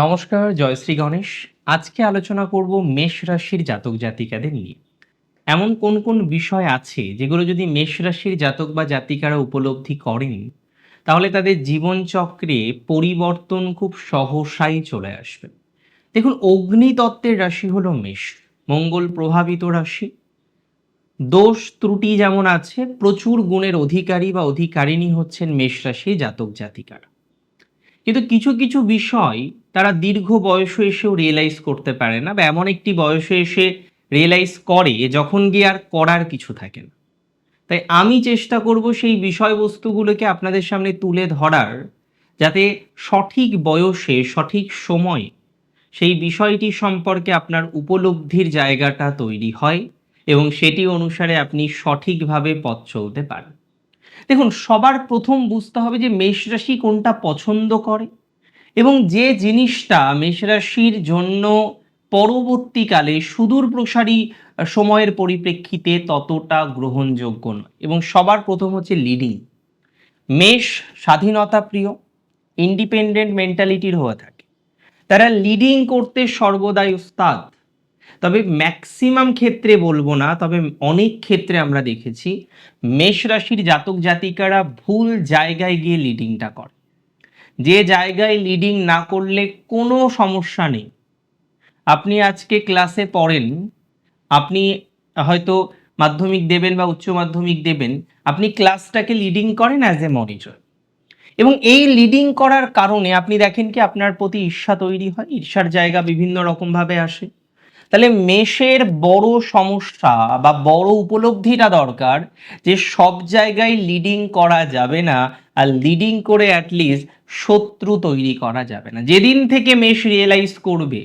নমস্কার জয়শ্রী গণেশ। আজকে আলোচনা করব মেষ রাশির জাতক জাতিকাদের নিয়ে। এমন কোন কোন বিষয় আছে যেগুলো যদি মেষ রাশির জাতক বা জাতিকারা উপলব্ধি করেন, তাহলে তাদের জীবনচক্রে পরিবর্তন খুব সহসাই চলে আসবে। দেখুন, অগ্নিতত্ত্বের রাশি হলো মেষ। মঙ্গল প্রভাবিত রাশি। দোষ ত্রুটি যেমন আছে, প্রচুর গুণের অধিকারী বা অধিকারিণী হচ্ছেন মেষ রাশির জাতক জাতিকারা। কিন্তু কিছু কিছু বিষয় তারা দীর্ঘ বয়সে এসেও রিয়েলাইজ করতে পারে না বা এমন একটি বয়সে এসে রিয়েলাইজ করে যখন গিয়ে আর করার কিছু থাকে না। তাই আমি চেষ্টা করব সেই বিষয়বস্তুগুলোকে আপনাদের সামনে তুলে ধরার যাতে সঠিক বয়সে, সঠিক সময়ে সেই বিষয়টি সম্পর্কে আপনার উপলব্ধির জায়গাটা তৈরি হয় এবং সেটি অনুসারে আপনি সঠিকভাবে পথ চলতে পারেন। দেখুন, সবার প্রথম বুঝতে হবে যে মেষ রাশি কোনটা পছন্দ করে। এবং যে জিনিসটা মেষ রাশির জন্য পরবর্তীকালে সুদূর প্রসারী সময়ের পরিপ্রেক্ষিতে ততটা গ্রহণযোগ্য নয়। এবং সবার প্রথম হচ্ছে লিডিং মেষ স্বাধীনতা প্রিয় ইন্ডিপেন্ডেন্ট মেন্টালিটির হয়ে থাকে। তারা লিডিং করতে সর্বদাই উস্তাদ তবে ম্যাক্সিমাম ক্ষেত্রে বলব না, তবে অনেক ক্ষেত্রে আমরা দেখেছি, মেষ রাশির জাতক জাতিকারা ভুল জায়গায় গিয়ে লিডিংটা করে। যে জায়গায় লিডিং না করলে কোনো সমস্যা নেই। আপনি আজকে ক্লাসে পড়েন, আপনি হয়তো মাধ্যমিক দেবেন বা উচ্চ মাধ্যমিক দেবেন, আপনি ক্লাসটাকে লিডিং করেন অ্যাজ এ মনিটর এবং এই লিডিং করার কারণে আপনি দেখেন কি আপনার প্রতি ঈর্ষা তৈরি হয়, ঈর্ষার জায়গা বিভিন্ন রকমভাবে আসে। তাহলে মেষের বড় সমস্যা বা বড় উপলব্ধিটা দরকার যে সব জায়গায় লিডিং করা যাবে না আর লিডিং করে অ্যাটলিস্ট শত্রু তৈরি করা যাবে না। যেদিন থেকে মেষ রিয়েলাইজ করবে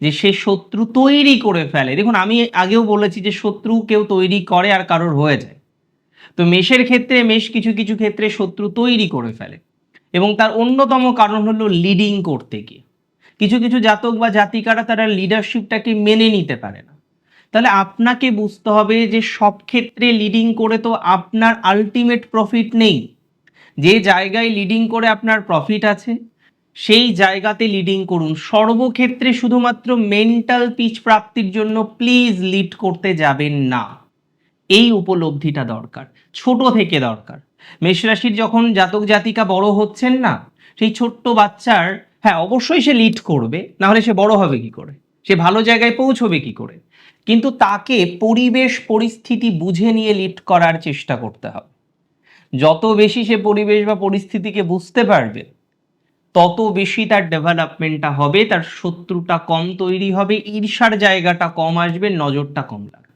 যে সে শত্রু তৈরি করে ফেলে, দেখুন আমি আগেও বলেছি যে শত্রু কেউ তৈরি করে আর কারোর হয়ে যায়। তো মেষের ক্ষেত্রে মেষ কিছু কিছু ক্ষেত্রে শত্রু তৈরি করে ফেলে এবং তার অন্যতম কারণ হলো লিডিং করতে গিয়ে। কিছু কিছু জাতক বা জাতিকারা তারা লিডারশিপটাকে মেনে নিতে পারে না। তাহলে আপনাকে বুঝতে হবে যে সব ক্ষেত্রে লিডিং করে তো আপনার আলটিমেট প্রফিট নেই। যে জায়গায় লিডিং করে আপনার প্রফিট আছে, সেই জায়গাতে লিডিং করুন। সর্বক্ষেত্রে শুধুমাত্র মেন্টাল পিচ প্রাপ্তির জন্য প্লিজ লিড করতে যাবেন না। এই উপলব্ধিটা দরকার, ছোট থেকে দরকার। মেষরাশির যখন জাতক জাতিকা বড় হচ্ছেন না, সেই ছোট্ট বাচ্চার হ্যাঁ অবশ্যই সে লিড করবে না হলে সে বড় হবে কি করে? সে ভালো জায়গায় পৌঁছবে কি করে? কিন্তু তাকে পরিবেশ পরিস্থিতি বুঝে নিয়ে লিড করার চেষ্টা করতে হবে। যত বেশি সে পরিবেশ বা পরিস্থিতিকে বুঝতে পারবে, তত বেশি তার ডেভেলপমেন্টটা হবে, তার শত্রুটা কম তৈরি হবে, ঈর্ষার জায়গাটা কম আসবে, নজরটা কম লাগবে।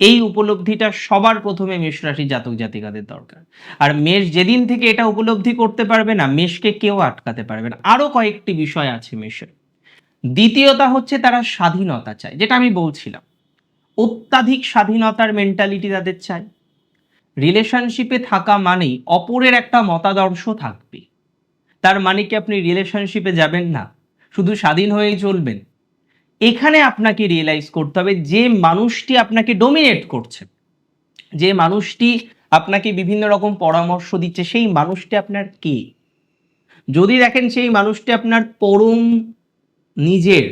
এই উপলব্ধিটা সবার প্রথমে মেষ রাশি জাতক জাতিকাদের দরকার। আর মেষ যেদিন থেকে এটা উপলব্ধি করতে পারবে না, মেষকে কেউ আটকাতে পারবে না। আরও কয়েকটি বিষয় আছে মেষের। দ্বিতীয়তা হচ্ছে তারা স্বাধীনতা চায়, যেটা আমি বলছিলাম। অত্যাধিক স্বাধীনতার মেন্টালিটি তাদের চাই রিলেশনশিপে থাকা মানেই অপরের একটা মতাদর্শ থাকবে। তার মানে কি আপনি রিলেশনশিপে যাবেন না? শুধু স্বাধীন হয়েই চলবেন। এখানে আপনাকে রিয়েলাইজ করতে হবে যে মানুষটি আপনাকে ডোমিনেট করছে। যে মানুষটি আপনাকে বিভিন্ন রকম পরামর্শ দিচ্ছে, সেই মানুষটি আপনার কে? যদি দেখেন সেই মানুষটি আপনার পরম নিজের,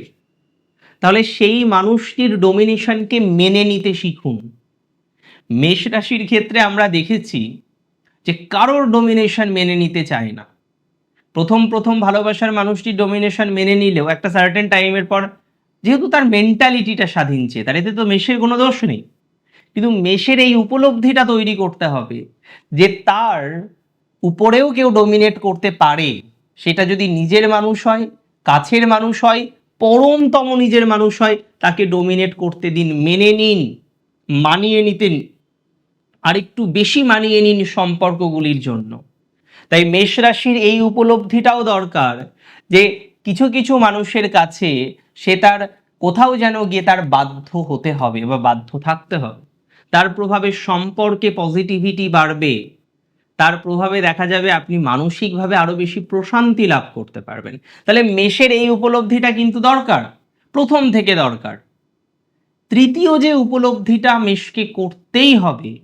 তাহলে সেই মানুষটির ডোমিনেশনকে মেনে নিতে শিখুন। মেষ রাশির ক্ষেত্রে আমরা দেখেছি যে কারোর ডোমিনেশন মেনে নিতে চায় না। প্রথম প্রথম ভালোবাসার মানুষটি ডোমিনেশন মেনে নিলেও একটা সার্টেন টাইমের পর যেহেতু তার মেন্টালিটিটা স্বাধীন চেয়ে, তার এতে তো মেষের কোনো দোষ নেই। কিন্তু মেষের এই উপলব্ধিটা তৈরি করতে হবে যে তার উপরেও কেউ ডোমিনেট করতে পারে, সেটা যদি নিজের মানুষ হয়, কাছের মানুষ হয়, পরমতম নিজের মানুষ হয়, তাকে ডোমিনেট করতে দিন, মেনে নিন, মানিয়ে নিতেন, আর একটু বেশি মানিয়ে নিন সম্পর্কগুলির জন্য। তাই মেষ রাশির এই উপলব্ধিটাও দরকার যে কিছু কিছু মানুষের কাছে সে তার কোথাও যেন গিয়ে তার বাধ্য হতে হবে বা বাধ্য থাকতে হবে। তার প্রভাবে সম্পর্কে পজিটিভিটি বাড়বে, তার প্রভাবে দেখা যাবে আপনি মানসিকভাবে আরও বেশি প্রশান্তি লাভ করতে পারবেন। তাহলে মেষের এই উপলব্ধিটা কিন্তু দরকার, প্রথম থেকে দরকার। তৃতীয় যে উপলব্ধিটা মেষকে করতেই হবে,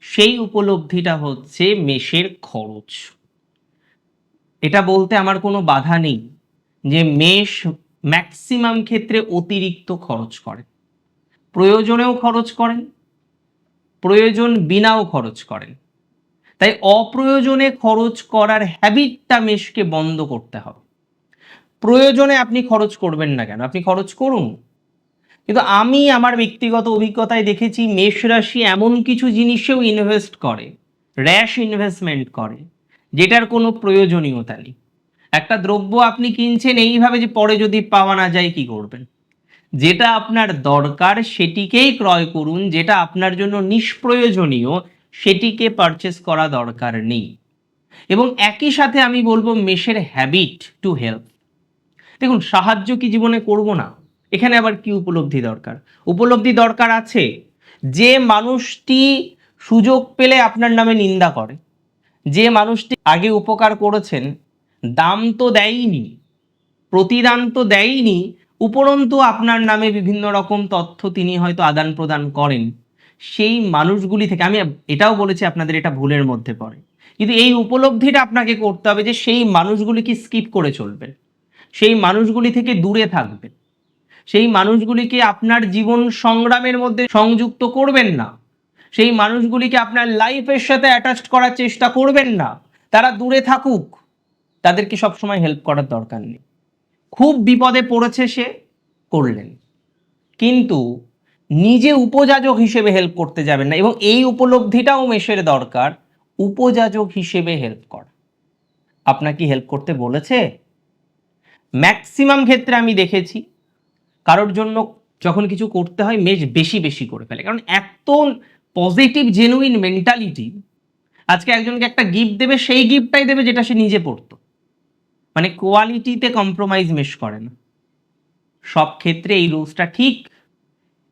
সেই উপলব্ধিটা হচ্ছে মেষের খরচ। এটা বলতে আমার কোনো বাধা নেই। যে মেষ ম্যাক্সিমাম ক্ষেত্রে অতিরিক্ত খরচ করেন প্রয়োজনেও খরচ করেন, প্রয়োজন বিনাও খরচ করেন। তাই অপ্রয়োজনে খরচ করার হ্যাবিটটা মেষকে বন্ধ করতে হবে। প্রয়োজনে আপনি খরচ করবেন না কেন? আপনি খরচ করুন। কিন্তু আমি আমার ব্যক্তিগত অভিজ্ঞতায় দেখেছি, মেষ রাশি এমন কিছু জিনিসেও ইনভেস্ট করে র্যাশ ইনভেস্টমেন্ট করে, যেটার কোনো প্রয়োজনীয়তা নেই। একটা দ্রব্য আপনি কিনছেন, এইভাবে যে পরে যদি পাওয়া না যায়, কি করবেন? যেটা আপনার দরকার সেটিকেই ক্রয় করুন, যেটা আপনার জন্য নিষ্প্রয়োজনীয়, সেটিকে পারচেস করা দরকার নেই। এবং একই সাথে আমি বলব মেষের হ্যাবিট টু হেল্প দেখুন, সাহায্য কি জীবনে করব না? এখানে আবার কি উপলব্ধি দরকার? উপলব্ধি দরকার আছে যে মানুষটি সুযোগ পেলে আপনার নামে নিন্দা করে। যে মানুষটি আগে উপকার করেছেন দাম তো দেয়নি, প্রতিদান তো দেয়নি, উপরন্তু আপনার নামে বিভিন্ন রকম তথ্য তিনি হয়তো আদান প্রদান করেন। সেই মানুষগুলি থেকে, আমি এটাও বলেছি আপনাদের এটা ভুলের মধ্যে পড়ে। কিন্তু এই উপলব্ধিটা আপনাকে করতে হবে যে সেই মানুষগুলিকে স্কিপ করে চলবেন সেই মানুষগুলি থেকে দূরে থাকবেন সেই মানুষগুলিকে আপনার জীবন সংগ্রামের মধ্যে সংযুক্ত করবেন না? সেই মানুষগুলিকে আপনার লাইফের সাথে অ্যাটাচ করার চেষ্টা করবেন না? তারা দূরে থাকুক। তাদেরকে সবসময় হেল্প করার দরকার নেই। খুব বিপদে পড়েছে সে, করলেন। কিন্তু নিজে উপযাজক হিসেবে হেল্প করতে যাবেন না এবং এই উপলব্ধিটাও মেশের দরকার, উপযাজক হিসেবে হেল্প করা। আপনাকে হেল্প করতে বলেছে? ম্যাক্সিমাম ক্ষেত্রে আমি দেখেছি, কারোর জন্য যখন কিছু করতে হয় মেশ বেশি বেশি করে ফেলে। কারণ এত পজিটিভ জেনুইন মেন্টালিটি আজকে একজনকে একটা গিফট দেবে, সেই গিফটটাই দেবে যেটা সে নিজে পড়তো। মানে কোয়ালিটিতে কম্প্রোমাইজ মেশ করে না। সব ক্ষেত্রে এই রুলসটা ঠিক,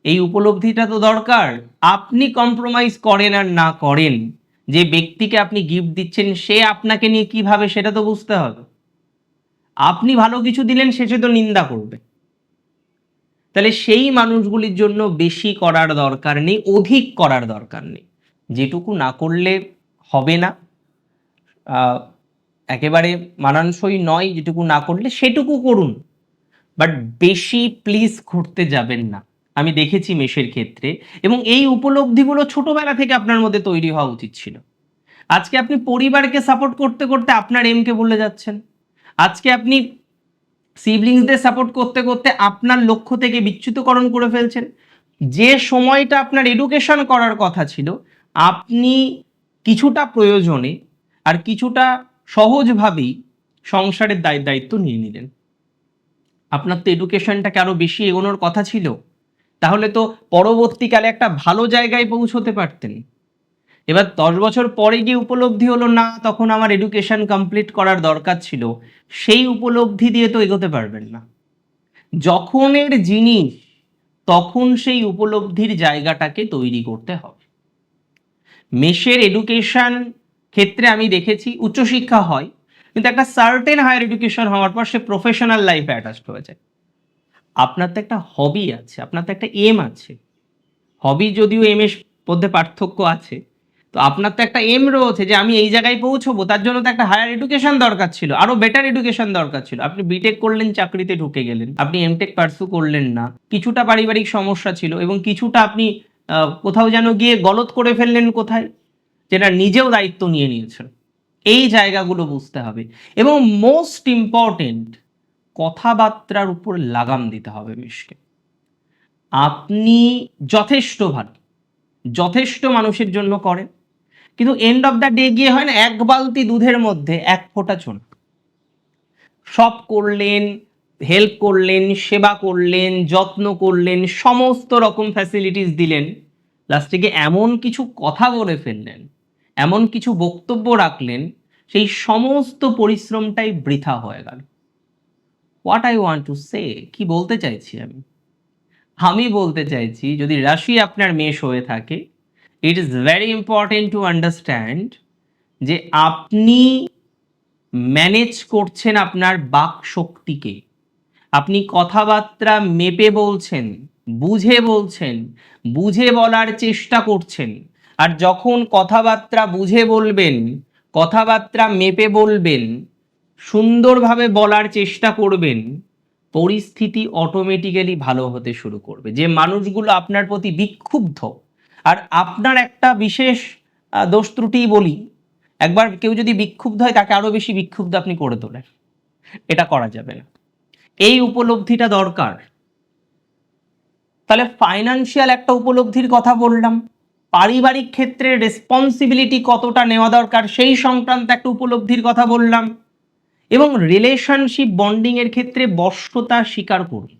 এই উপলব্ধিটা তো দরকার। আপনি কম্প্রোমাইজ করেন আর না করেন, যে ব্যক্তিকে আপনি গিফট দিচ্ছেন, সে আপনাকে নিয়ে কীভাবে সেটা তো বুঝতে হবে। আপনি ভালো কিছু দিলেন, সে তো নিন্দা করবে। তাহলে সেই মানুষগুলির জন্য বেশি করার দরকার নেই, অধিক করার দরকার নেই। যেটুকু না করলে হবে না। একেবারে মানানসই নয় যেটুকু না করলে সেটুকু করুন। বাট বেশি প্লিজ ঘুরতে যাবেন না। আমি দেখেছি মেষের ক্ষেত্রে এবং এই উপলব্ধিগুলো ছোটবেলা থেকে আপনার মধ্যে তৈরি হওয়া উচিত ছিল। আজকে আপনি পরিবারকে সাপোর্ট করতে করতে আপনার এমকে বলে যাচ্ছেন। আজকে আপনি সিবলিংসদের সাপোর্ট করতে করতে আপনার লক্ষ্য থেকে বিচ্যুতকরণ করে ফেলছেন। যে সময়টা আপনার এডুকেশন করার কথা ছিল, আপনি কিছুটা প্রয়োজনে আর কিছুটা সহজভাবেই সংসারের দায় দায়িত্ব নিয়ে নিলেন। আপনার তো এডুকেশনটাকে আরও বেশি এগোনোর কথা ছিল। তাহলে তো পরবর্তীকালে একটা ভালো জায়গায় পৌঁছতে পারতেন। এবার দশ বছর পরে গিয়ে উপলব্ধি হলো, না, তখন আমার এডুকেশন কমপ্লিট করার দরকার ছিল। সেই উপলব্ধি দিয়ে তো এগোতে পারবেন না। যখনের জিনিস, তখন সেই উপলব্ধির জায়গাটাকে তৈরি করতে হবে। মেশের এডুকেশন ক্ষেত্রে আমি দেখেছি উচ্চশিক্ষা হয়, কিন্তু একটা সার্টেন হায়ার এডুকেশন হওয়ার পর সে প্রফেশনাল লাইফে অ্যাটাচড হয়ে যায় আপনার তো একটা হবি আছে, আপনার তো একটা এম আছে। হবি যদিও এম এর মধ্যে পার্থক্য আছে, তো আপনার তো একটা এম রয়েছে যে আমি এই জায়গায় পৌঁছবো, তার জন্য তো একটা হায়ার এডুকেশন দরকার ছিল, আরও বেটার এডুকেশন দরকার ছিল। আপনি বিটেক করলেন, চাকরিতে ঢুকে গেলেন, আপনি এমটেক পার্সু করলেন না, কিছুটা পারিবারিক সমস্যা ছিল এবং কিছুটা আপনি কোথাও যেন গিয়ে গলত করে ফেললেন কোথায়? যেটা নিজেও দায়িত্ব নিয়ে নিয়েছেন। এই জায়গাগুলো বুঝতে হবে। এবং মোস্ট ইম্পর্টেন্ট কথাবার্তার উপর লাগাম দিতে হবে মিশকে আপনি যথেষ্ট ভালো, যথেষ্ট মানুষের জন্য করেন। কিন্তু এন্ড অফ দ্য ডে গিয়ে হয় না, এক বালতি দুধের মধ্যে এক ফোঁটা চুন। সব করলেন হেল্প করলেন, সেবা করলেন, যত্ন করলেন, সমস্ত রকম ফ্যাসিলিটিস দিলেন। লাস্টে গিয়ে এমন কিছু কথা বলে ফেললেন। এমন কিছু বক্তব্য রাখলেন, সেই সমস্ত পরিশ্রমটাই বৃথা হয়ে গেল। What I want to say কি বলতে চাইছি আমি? আমি বলতে চাইছি, যদি রাশি আপনার মেষ হয়ে থাকে it is very important to understand যে আপনি ম্যানেজ করছেন আপনার বাক শক্তিকে। আপনি কথাবার্তা মেপে বলছেন, বুঝে বলছেন, বুঝে বলার চেষ্টা করছেন। আর যখন কথাবার্তা বুঝে বলবেন, কথাবার্তা মেপে বলবেন, সুন্দরভাবে বলার চেষ্টা করবেন, পরিস্থিতি অটোমেটিক্যালি ভালো হতে শুরু করবে। যে মানুষগুলো আপনার প্রতি বিক্ষুব্ধ, আর আপনার একটা বিশেষ দোষ ত্রুটি বলি, একবার কেউ যদি বিক্ষুব্ধ হয়, তাকে আরও বেশি বিক্ষুব্ধ আপনি করে তোলেন। এটা করা যাবে না। এই উপলব্ধিটা দরকার। তাহলে ফাইনান্সিয়াল একটা উপলব্ধির কথা বললাম। পারিবারিক ক্ষেত্রে রেসপন্সিবিলিটি কতটা নেওয়া দরকার সেই সংক্রান্ত একটা উপলব্ধির কথা বললাম। এবং রিলেশনশিপ বন্ডিং এর ক্ষেত্রে বশ্যতা স্বীকার করুন।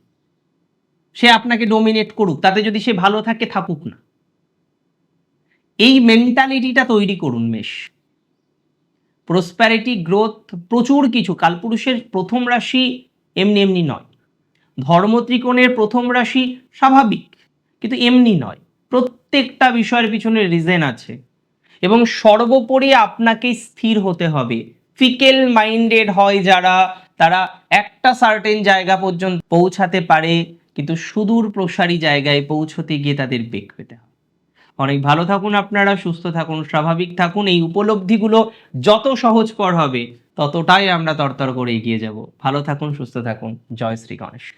সে আপনাকে ডোমিনেট করুক, তাতে যদি সে ভালো থাকে, থাকুক না। এই মেন্টালিটিটা তৈরি করুন মেশ প্রসপ্যারিটি গ্রোথ প্রচুর কিছু, কালপুরুষের প্রথম রাশি এমনি এমনি নয়। ধর্মত্রিকোণের প্রথম রাশি স্বাভাবিক, কিন্তু এমনি নয়। প্রত্যেকটা বিষয়ের পিছনে রিজেন আছে। এবং সর্বোপরি আপনাকে স্থির হতে হবে। ফিকেল মাইন্ডেড হয় যারা, তারা একটা সার্টেন জায়গা পর্যন্ত পৌঁছাতে পারে, কিন্তু সুদূর প্রসারী জায়গায় পৌঁছতে গিয়ে তাদের বেগ পেতে হয় অনেক ভালো থাকুন আপনারা, সুস্থ থাকুন, স্বাভাবিক থাকুন। এই উপলব্ধিগুলো যত সহজকর হবে, ততটাই আমরা তরতর করে এগিয়ে যাব। ভালো থাকুন, সুস্থ থাকুন। জয় শ্রী গণেশ।